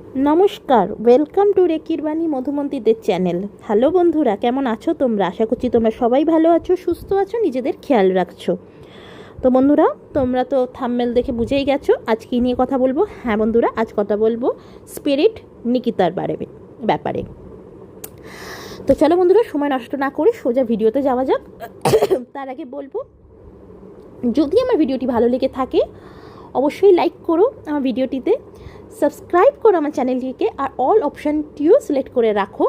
নমস্কার welcome to রেকির বাণী মধুমন্তীদের channel hello বন্ধুরা, কেমন আছো তোমরা? আশা করছি তোমরা সবাই ভালো আছো, সুস্থ আছো, নিজেদের খেয়াল রাখছো। তো বন্ধুরা, তোমরা তো থাম্মেল দেখে বুঝেই গেছো, আজ কী নিয়ে কথা বলব? হ্যাঁ বন্ধুরা, আজ কথা বলব স্পিরিট নিকিতার বারে ব্যাপারে। তো চলো বন্ধুরা, সময় নষ্ট না করে সোজা ভিডিওতে যাওয়া যাক। তার আগে বলব, যদি আমার ভিডিওটি ভালো লেগে থাকে, অবশ্যই লাইক করো আমার ভিডিওটিতে। সাবস্ক্রাইব করো আমার চ্যানেলটিকে আর অল অপশানটিও সিলেক্ট করে রাখো,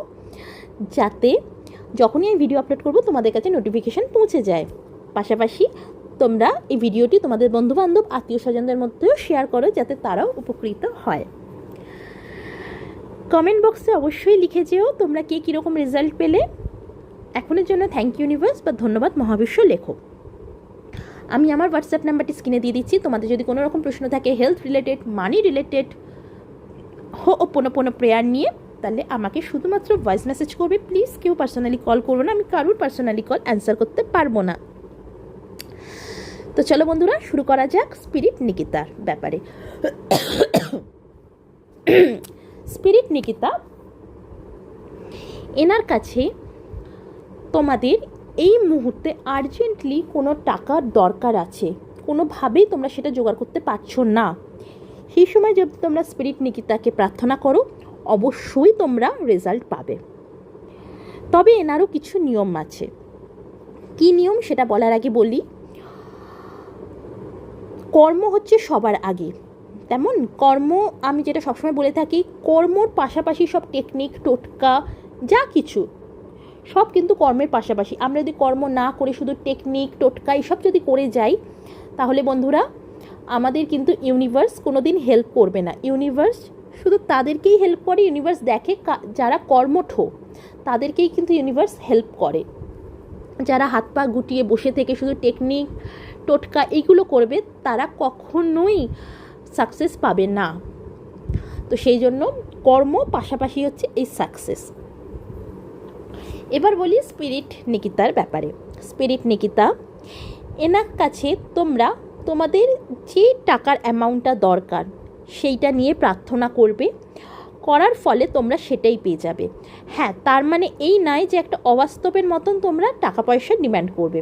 যাতে যখনই আমি ভিডিও আপলোড করব তোমাদের কাছে নোটিফিকেশান পৌঁছে যায়। পাশাপাশি তোমরা এই ভিডিওটি তোমাদের বন্ধুবান্ধব আত্মীয় স্বজনদের মধ্যেও শেয়ার করো যাতে তারাও উপকৃত হয়। কমেন্ট বক্সে অবশ্যই লিখে যেও তোমরা কে কীরকম রেজাল্ট পেলে। এখনের জন্য থ্যাংক ইউনিভার্স বা ধন্যবাদ মহাবিশ্ব লেখো। আমি আমার হোয়াটসঅ্যাপ নাম্বারটি স্ক্রিনে দিয়ে দিচ্ছি। তোমাদের যদি কোনো রকম প্রশ্ন থাকে হেলথ রিলেটেড মানি রিলেটেড হো ও কোনো কোনো প্রেয়ার নিয়ে, তাহলে আমাকে শুধুমাত্র ভয়েস মেসেজ করবে প্লিজ কেউ পার্সোনালি কল করব না, আমি কারুর পার্সোনালি কল অ্যান্সার করতে পারব না। তো চলো বন্ধুরা, শুরু করা যাক স্পিরিট নিকিতার ব্যাপারে। স্পিরিট নিকিতা এনার কাছে তোমাদের এই মুহূর্তে আর্জেন্টলি কোনো টাকার দরকার আছে। কোনোভাবেই তোমরা সেটা জোগাড় করতে পারছ না। সেই সময় যদি তোমরা স্পিরিট নিকিতাকে প্রার্থনা করো, অবশ্যই তোমরা রেজাল্ট পাবে। তবে এনারও কিছু নিয়ম আছে। কি নিয়ম সেটা বলার আগে বলি, কর্ম হচ্ছে সবার আগে। তেমন কর্ম আমি যেটা সবসময় বলে থাকি, কর্মর পাশাপাশি সব টেকনিক টোটকা, যা কিছু, সব কিন্তু কর্মের পাশাপাশি। আমরা যদি কর্ম না করে শুধু টেকনিক টোটকা, এসব যদি করে যাই, তাহলে বন্ধুরা আমাদের কিন্তু ইউনিভার্স কোনো দিন হেল্প করবে না। ইউনিভার্স শুধু তাদেরকেই হেল্প করে ইউনিভার্স দেখে যারা কর্মঠ, তাদেরকেই কিন্তু ইউনিভার্স হেল্প করে। যারা হাত পা গুটিয়ে বসে থেকে শুধু টেকনিক টোটকা এইগুলো করবে, তারা কখনোই সাকসেস পাবে না। তো সেই জন্য কর্ম পাশাপাশি হচ্ছে এই সাকসেস এবার বলি স্পিরিট নিকিতার ব্যাপারে। স্পিরিট নিকিতা, এনার কাছে তোমরা তোমাদের যে টাকার অ্যামাউন্টটা দরকার, সেইটা নিয়ে প্রার্থনা করবে। করার ফলে তোমরা সেটাই পেয়ে যাবে। হ্যাঁ তার মানে এই নয় যে একটা অবাস্তবের মতন তোমরা টাকা পয়সা ডিম্যান্ড করবে।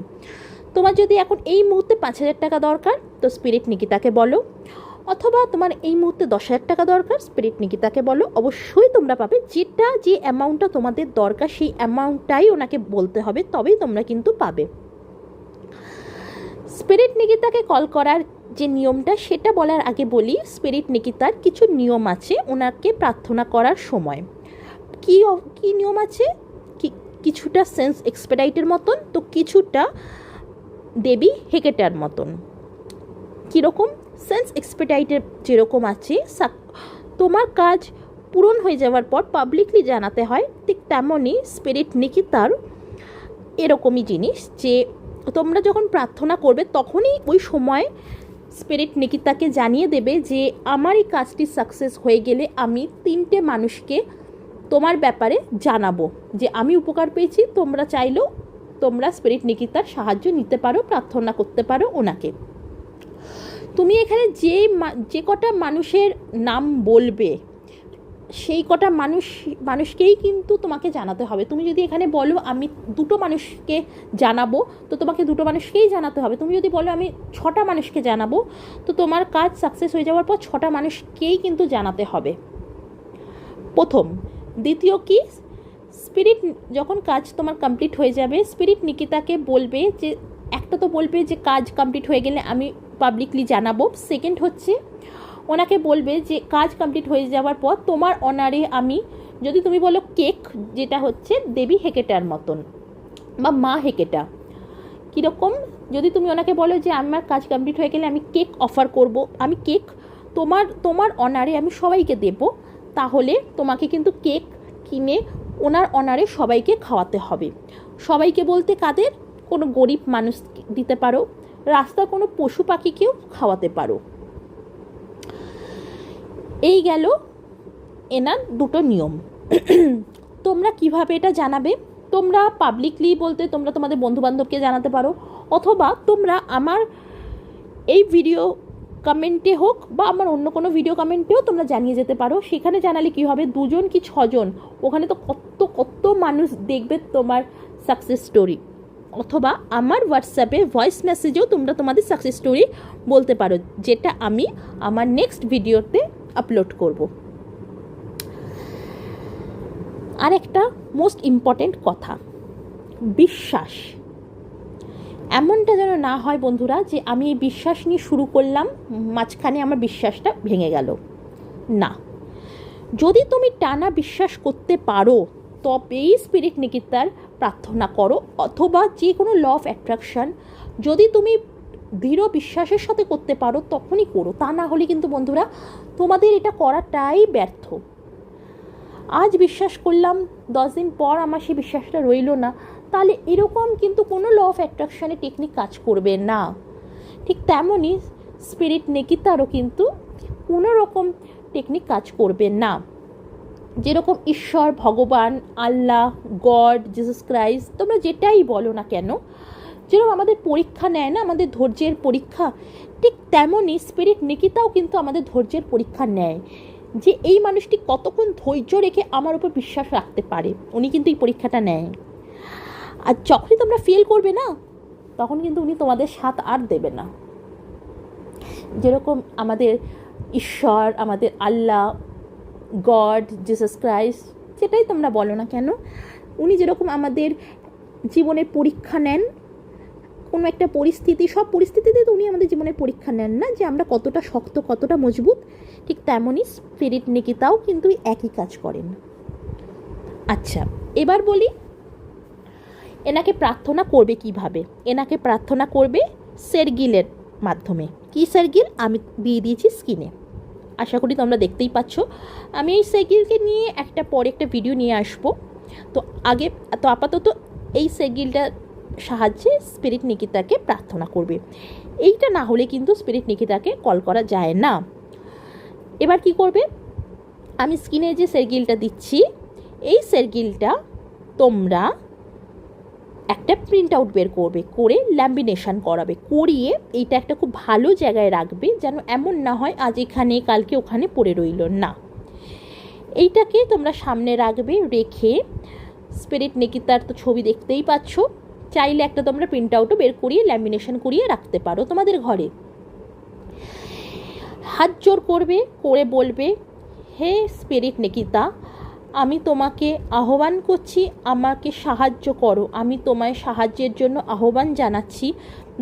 তোমার যদি এখন এই মুহূর্তে পাঁচ হাজার টাকা দরকার, তো স্পিরিট নিকিতাকে বলো। অথবা তোমার এই মুহূর্তে দশ হাজার টাকা দরকার স্পিরিট নিকিতাকে বলো। অবশ্যই তোমরা পাবে। যেটা যে অ্যামাউন্টটা তোমাদের দরকার, সেই অ্যামাউন্টটাই ওনাকে বলতে হবে, তবেই তোমরা কিন্তু পাবে। স্পিরিট নিকিতাকে কল করার যে নিয়মটা, সেটা বলার আগে বলি স্পিরিট নিকিতার কিছু নিয়ম আছে ওনাকে প্রার্থনা করার সময়। কী কী নিয়ম আছে? কিছুটা সেন্স এক্সপেডাইটের মতন, তো কিছুটা দেবী হেকেটার মতন। কীরকম? সেন্স এক্সপেডাইটের যেরকম আছে তোমার কাজ পূরণ হয়ে যাওয়ার পর পাবলিকলি জানাতে হয়, ঠিক তেমনই স্পিরিট নিকিতার এরকমই জিনিস যে তোমরা যখন প্রার্থনা করবে, তখনই ওই সময় স্পিরিট নিকিতাকে জানিয়ে দেবে যে, আমার এই কাজটি সাকসেস হয়ে গেলে আমি তিনটে মানুষকে তোমার ব্যাপারে জানাব। যে আমি উপকার পেয়েছি, তোমরা চাইলেও তোমরা স্পিরিট নিকিতার সাহায্য নিতে পারো, প্রার্থনা করতে পারো ওনাকে। তুমি এখানে যে যে কটা মানুষের নাম বলবে সেই কটা মানুষ, মানুষকেই কিন্তু তোমাকে জানাতে হবে। তুমি যদি এখানে বলো, আমি দুটো মানুষকে জানাব, তো তোমাকে দুটো মানুষকেই জানাতে হবে। তুমি যদি বলো, আমি ছটা মানুষকে জানাব, তো তোমার কাজ সাকসেস হয়ে যাওয়ার পর ছটা মানুষকেই কিন্তু জানাতে হবে। প্রথম। দ্বিতীয় কি? স্পিরিট যখন কাজ তোমার কমপ্লিট হয়ে যাবে স্পিরিট নিকিতাকে বলবে যে, একটা তো বলবে যে, কাজ কমপ্লিট হয়ে গেলে আমি পাবলিকলি জানাব। সেকেন্ড হচ্ছে ওনাকে বলবে যে কাজ কমপ্লিট হয়ে যাওয়ার পর তোমার অনারে আমি, যদি তুমি বলো কেক, যেটা হচ্ছে দেবী হেকেটার মতন বা মা হেকেটা। কীরকম? যদি তুমি ওনাকে বলো যে আমার কাজ কমপ্লিট হয়ে গেলে আমি কেক অফার করব, আমি কেক, তোমার তোমার অনারে আমি সবাইকে দেব, তাহলে তোমাকে কিন্তু কেক কিনে ওনার অনারে সবাইকে খাওয়াতে হবে। সবাইকে বলতে কাদের? কোনো গরিব মানুষ দিতে পারো, রাস্তার কোনো পশু পাখিকেও খাওয়াতে পারো। এই গেল এনার দুটো নিয়ম। তোমরা কীভাবে এটা জানাবে? তোমরা পাবলিকলি বলতে তোমরা তোমাদের বন্ধুবান্ধবকে জানাতে পারো, অথবা তোমরা আমার এই ভিডিও কমেন্টে হোক বা আমার অন্য কোনো ভিডিও কমেন্টেও তোমরা জানিয়ে যেতে পারো। সেখানে জানালে কি হবে? দুজন কি ছজন? ওখানে তো কত কত মানুষ দেখবে তোমার সাকসেস স্টোরি অথবা আমার হোয়াটসঅ্যাপে ভয়েস মেসেজেও তোমরা তোমাদের সাকসেস স্টোরি বলতে পারো, যেটা আমি আমার নেক্সট ভিডিওতে আপলোড করব। আরেকটা মোস্ট ইম্পর্ট্যান্ট কথা, বিশ্বাস। এমনটা যেন না হয় বন্ধুরা যে আমি এই বিশ্বাস নিয়ে শুরু করলাম, মাঝখানে আমার বিশ্বাসটা ভেঙে গেল। না। যদি তুমি টানা বিশ্বাস করতে পারো তবেই স্পিরিট নিকিতার প্রার্থনা করো? অথবা যে কোনো ল অফ অ্যাট্রাকশন যদি তুমি দৃঢ় বিশ্বাসের সাথে করতে পারো, তখনই করো। তা না হলে কিন্তু বন্ধুরা, তোমাদের এটা করাটাই ব্যর্থ। আজ বিশ্বাস করলাম, দশ দিন পর আমার সেই বিশ্বাসটা রইল না, তাহলে এরকম কিন্তু কোনো ল অফ অ্যাট্রাকশনের টেকনিক কাজ করবে না। ঠিক তেমনই স্পিরিট নেকিতারও কিন্তু কোনো রকম টেকনিক কাজ করবে না। যেরকম ঈশ্বর, ভগবান, আল্লাহ, গড জিসাস ক্রাইস্ট তোমরা যেটাই বলো না কেন যেরকম আমাদের পরীক্ষা নেয় না, আমাদের ধৈর্যের পরীক্ষা, ঠিক তেমনই স্পিরিট নিকিতাও কিন্তু আমাদের ধৈর্যের পরীক্ষা নেয়। যে এই মানুষটি কতক্ষণ ধৈর্য রেখে আমার উপর বিশ্বাস রাখতে পারে, উনি কিন্তু এই পরীক্ষাটা নেয়। আর যখনই তোমরা ফেল করবে না, তখন কিন্তু উনি তোমাদের সাথ আর দেবে না। যেরকম আমাদের ঈশ্বর, আমাদের আল্লাহ, গড জিসাস ক্রাইস্ট যেটাই তোমরা বলো না কেন, উনি যেরকম আমাদের জীবনের পরীক্ষা নেন কোনো একটা পরিস্থিতি, সব পরিস্থিতিতে তো উনি আমাদের জীবনের পরীক্ষা নেন না যে আমরা কতটা শক্ত, কতটা মজবুত। ঠিক তেমনই স্পিরিট নিকিতাও কিন্তু একই কাজ করেন। আচ্ছা এবার বলি, এনাকে প্রার্থনা করবে কীভাবে? এনাকে প্রার্থনা করবে সেরগিলের মাধ্যমে। কি সেরগিল? আমি দিয়ে দিয়েছি স্কিনে আশা করি তোমরা দেখতেই পাচ্ছ। আমি এই সেগিলকে নিয়ে একটা পরে একটা ভিডিও নিয়ে আসব। তো আগে, তো আপাতত এই সেগিলটার সাহায্যে স্পিরিট নিকিতাকে প্রার্থনা করবে। এইটা না হলে কিন্তু স্পিরিট নিকিতাকে কল করা যায় না। এবার কি করবে? আমি স্কিনে যে সেরগিলটা দিচ্ছি, এই সেরগিলটা তোমরা একটা প্রিন্ট আউট বের করবে, করে ল্যামিনেশন করাবে, করিয়ে এইটা একটা খুব ভালো জায়গায় রাখবে যেন এমন না হয় আজ এখানে, কালকে ওখানে পড়ে রইল না। এইটাকে তোমরা সামনে রাখবে, রেখে স্পিরিট নিকিতার তো ছবি দেখতেই পাচ্ছ। চাইলে একটা তোমরা প্রিন্ট আউটও বের করিয়ে ল্যামিনেশন করিয়ে রাখতে পারো তোমাদের ঘরে। হাত জোর করবে, করে বলবে, হে স্পিরিট নিকিতা, আমি তোমাকে আহ্বান করছি, আমাকে সাহায্য করো। আমি তোমায় সাহায্যের জন্য আহ্বান জানাচ্ছি।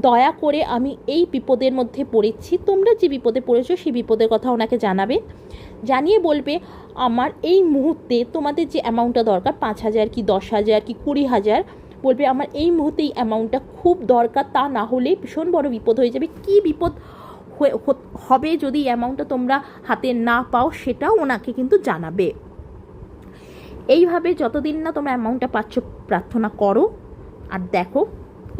দয়া করে আমি এই বিপদের মধ্যে পড়েছি। তোমরা যে বিপদে পড়েছো, সেই বিপদের কথা ওনাকে জানাবে। জানিয়ে বলবে, আমার এই মুহূর্তে তোমাদের যে অ্যামাউন্টটা দরকার, পাঁচ হাজার কি দশ হাজার কি কুড়ি হাজার বলবে, আমার এই মুহূর্তে এই অ্যামাউন্টটা খুব দরকার, তা না হলে ভীষণ বড় বিপদ হয়ে যাবে। কি বিপদ হবে যদি অ্যামাউন্টটা তোমরা হাতে না পাও, সেটাও ওনাকে কিন্তু জানাবে। এইভাবে যতদিন না তোমরা অ্যামাউন্টটা পাচ্ছ, প্রার্থনা করো। আর দেখো,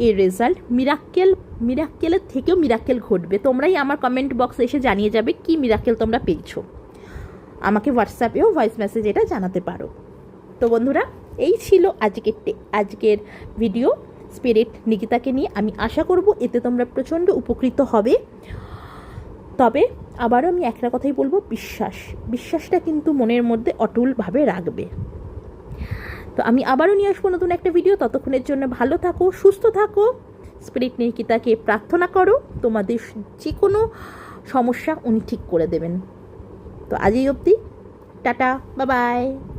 এর রেজাল্ট মিরাক্কেল মিরাক্কেলের থেকেও মিরাক্কেল ঘটবে। তোমরাই আমার কমেন্ট বক্সে এসে জানিয়ে যাবে কি মিরাক্কেল তোমরা পেয়েছ। আমাকে হোয়াটসঅ্যাপেও ভয়েস মেসেজ এটা জানাতে পারো। তো বন্ধুরা এই ছিল আজকের আজকের ভিডিও স্পিরিট নিকিতাকে নিয়ে আমি আশা করব এতে তোমরা প্রচণ্ড উপকৃত হবে। তবে আবারও আমি একটা কথাই বলব, বিশ্বাস। বিশ্বাসটা কিন্তু মনের মধ্যে অটুলভাবে রাখবে। তো আমি আবারও নিয়ে আসব নতুন একটা ভিডিও ততক্ষণের জন্য ভালো থাকো, সুস্থ থাকো। স্পিরিট নিকিতাকে প্রার্থনা করো, তোমাদের যে কোনো সমস্যা উনি ঠিক করে দেবেন। তো আজই অবধি, টাটা, বাবাই।